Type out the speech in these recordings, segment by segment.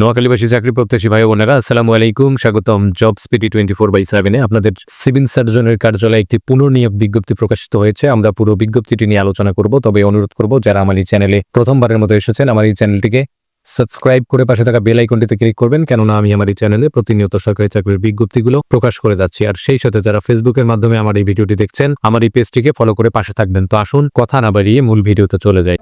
নোয়াখালীবাসী চাকরি প্রত্যাশী ভাই বোনেরা, আসসালামু আলাইকুম। স্বাগতম জব স্পিটি টোয়েন্টি ফোর বাই সেভেনে আপনাদের সিভিল সার্জনের কার্যালয়ে একটি পুনর্নিয়োগ বিজ্ঞপ্তি প্রকাশিত হয়েছে। আমরা পুরো বিজ্ঞপ্তিটি নিয়ে আলোচনা করব, তবে অনুরোধ করব, যারা আমার এই চ্যানেলে প্রথমবারের মতো এসেছেন, আমার এই চ্যানেলটিকে সাবস্ক্রাইব করে পাশে থাকা বেল আইকনটিতে ক্লিক করবেন, কেননা আমি আমার এই চ্যানেলে প্রতিনিয়ত সরকারি চাকরির বিজ্ঞপ্তিগুলো প্রকাশ করে যাচ্ছি। আর সেই সাথে যারা ফেসবুকের মাধ্যমে আমার এই ভিডিওটি দেখছেন, আমার এই পেজটিকে ফলো করে পাশে থাকবেন। তো আসুন, কথা না বাড়িয়ে মূল ভিডিওতে চলে যাই।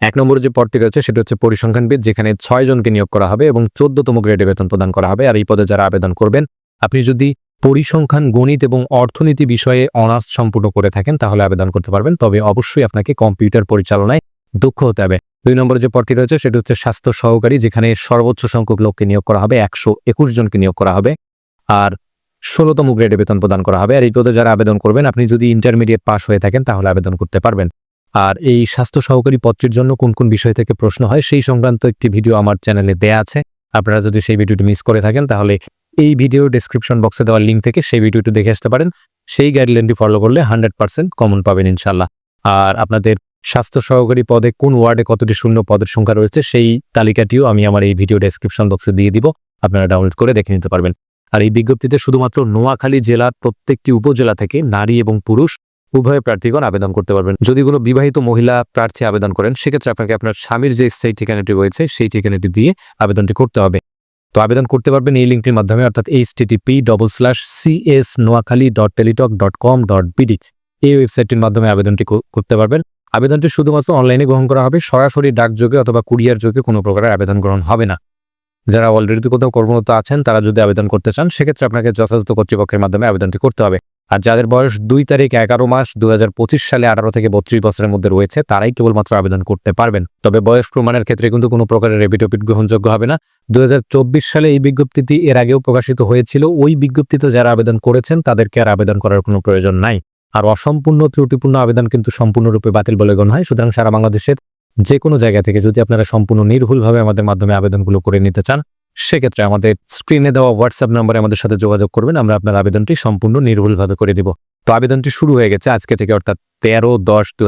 এক নম্বর যে পদটি রয়েছে, সেটা হচ্ছে পরিসংখ্যানবিদ, যেখানে ছয় জনকে নিয়োগ করা হবে এবং চোদ্দতম গ্রেডে বেতন প্রদান করা হবে। আর এই পদে যারা আবেদন করবেন, আপনি যদি পরিসংখ্যান, গণিত এবং অর্থনীতি বিষয়ে অনার্স সম্পূর্ণ করে থাকেন, তাহলে আবেদন করতে পারবেন। তবে অবশ্যই আপনাকে কম্পিউটার পরিচালনায় দক্ষ হতে হবে। দুই নম্বরে যে পদটি রয়েছে, সেটা হচ্ছে স্বাস্থ্য সহকারী, যেখানে সর্বোচ্চ সংখ্যক লোককে নিয়োগ করা হবে, একশো একুশ জনকে নিয়োগ করা হবে। আর ষোলোতম গ্রেডে বেতন প্রদান করা হবে। আর এই পদে যারা আবেদন করবেন, আপনি যদি ইন্টারমিডিয়েট পাস হয়ে থাকেন, তাহলে আবেদন করতে পারবেন। আর এই স্বাস্থ্য সহকারী পদটির জন্য কোন কোন বিষয় থেকে প্রশ্ন হয় সেই সংক্রান্ত একটি ভিডিও আমার চ্যানেলে দেয়া আছে। আপনারা যদি সেই ভিডিওটি মিস করে থাকেন তাহলে এই ভিডিও ডেসক্রিপশন বক্সে দেওয়ার লিঙ্ক থেকে সেই ভিডিওটি দেখে আসতে পারেন। সেই গাইডলাইনটি ফলো করলে হান্ড্রেড পার্সেন্ট কমন পাবেন ইনশাল্লাহ আর আপনাদের স্বাস্থ্য সহকারী পদে কোন ওয়ার্ডে কতটি শূন্য পদের সংখ্যা রয়েছে সেই তালিকাটিও আমি আমার এই ভিডিও ডেসক্রিপশন বক্সে দিয়ে দিব। আপনারা ডাউনলোড করে দেখে নিতে পারবেন। আর এই বিজ্ঞপ্তিতে শুধুমাত্র নোয়াখালী জেলার প্রত্যেকটি উপজেলা থেকে নারী এবং পুরুষ উভয় প্রার্থীগণ আবেদন করতে পারবেন। যদি কোনো বিবাহিত মহিলা প্রার্থী আবেদন করেন, সেক্ষেত্রে আপনাকে আপনার স্বামীর যে স্থায়ী ঠিকানাটি রয়েছে, সেই ঠিকানাটি দিয়ে আবেদনটি করতে হবে। তো আবেদন করতে পারবেন এই লিঙ্কটির মাধ্যমে, অর্থাৎ H TTP double slash CS Noakhali dot Teletalk dot com dot BD এই ওয়েবসাইটটির মাধ্যমে আবেদনটি করতে পারবেন। আবেদনটি শুধুমাত্র অনলাইনে গ্রহণ করা হবে, সরাসরি ডাকযোগে অথবা কুরিয়ার যোগে কোনো প্রকারের আবেদন গ্রহণ হবে না। যারা অলরেডি কোথাও কর্মরত আছেন, তারা যদি আবেদন করতে চান, সেক্ষেত্রে আপনাকে যথাযথ কর্তৃপক্ষের মাধ্যমে আবেদনটি করতে হবে। আর যাদের বয়স দুই তারিখ এগারো মাস দুই হাজার পঁচিশ সালে আঠারো থেকে বত্রিশ বছরের মধ্যে রয়েছে, তারাই কেবলমাত্র আবেদন করতে পারবেন। তবে বয়স প্রমাণের ক্ষেত্রে কিন্তু কোনো প্রকারের রেবিটোপিট গ্রহণযোগ্য হবে না। দুই হাজার চব্বিশ সালে এই বিজ্ঞপ্তিটি এর আগেও প্রকাশিত হয়েছিল। ওই বিজ্ঞপ্তিতে যারা আবেদন করেছেন, তাদেরকে আর আবেদন করার কোনো প্রয়োজন নাই। আর অসম্পূর্ণ, ত্রুটিপূর্ণ আবেদন কিন্তু সম্পূর্ণরূপে বাতিল বলে গণ্য হয়। সুতরাং সারা বাংলাদেশের যে কোনো জায়গা থেকে যদি আপনারা সম্পূর্ণ নির্ভুলভাবে আমাদের মাধ্যমে আবেদনগুলো করে নিতে চান সেক্ষেত্রে আমাদের স্ক্রিনে দেওয়া হোয়াটসঅ্যাপ নম্বরে আমাদের সাথে যোগাযোগ করবেন, আমরা আপনার আবেদনটি সম্পূর্ণ নির্ভুলভাবে করে দিব। তো আবেদনটি শুরু হয়ে গেছে আজকে থেকে, অর্থাৎ তেরো দশ দু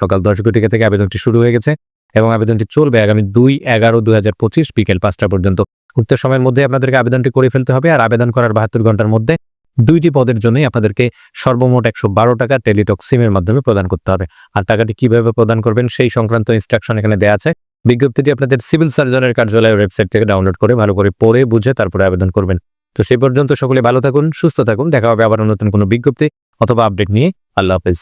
সকাল দশ ঘটিকা থেকে আবেদনটি শুরু হয়ে গেছে এবং আবেদনটি চলবে আগামী দুই এগারো দু হাজার পঁচিশ বিকেল পাঁচটা পর্যন্ত। উক্ত সময়ের মধ্যে আপনাদেরকে আবেদনটি করে ফেলতে হবে আর আবেদন করার বাহাত্তর ঘণ্টার মধ্যে দুইটি পদের জন্যই আপনাদেরকে সর্বমোট একশো বারো টাকা টেলিটক সিমের মাধ্যমে প্রদান করতে হবে। আর টাকাটি কীভাবে প্রদান করবেন সেই সংক্রান্ত ইনস্ট্রাকশন এখানে দেওয়া আছে। বিজ্ঞপ্তিটি আপনাদের সিভিল সার্জনের কার্যালয়ের ওয়েবসাইট থেকে ডাউনলোড করে ভালো করে পড়ে, বুঝে তারপরে আবেদন করবেন। তো সেই পর্যন্ত সকলে ভালো থাকুন, সুস্থ থাকুন। দেখা হবে আবার নতুন কোনো বিজ্ঞপ্তি অথবা আপডেট নিয়ে। আল্লাহ হাফেজ।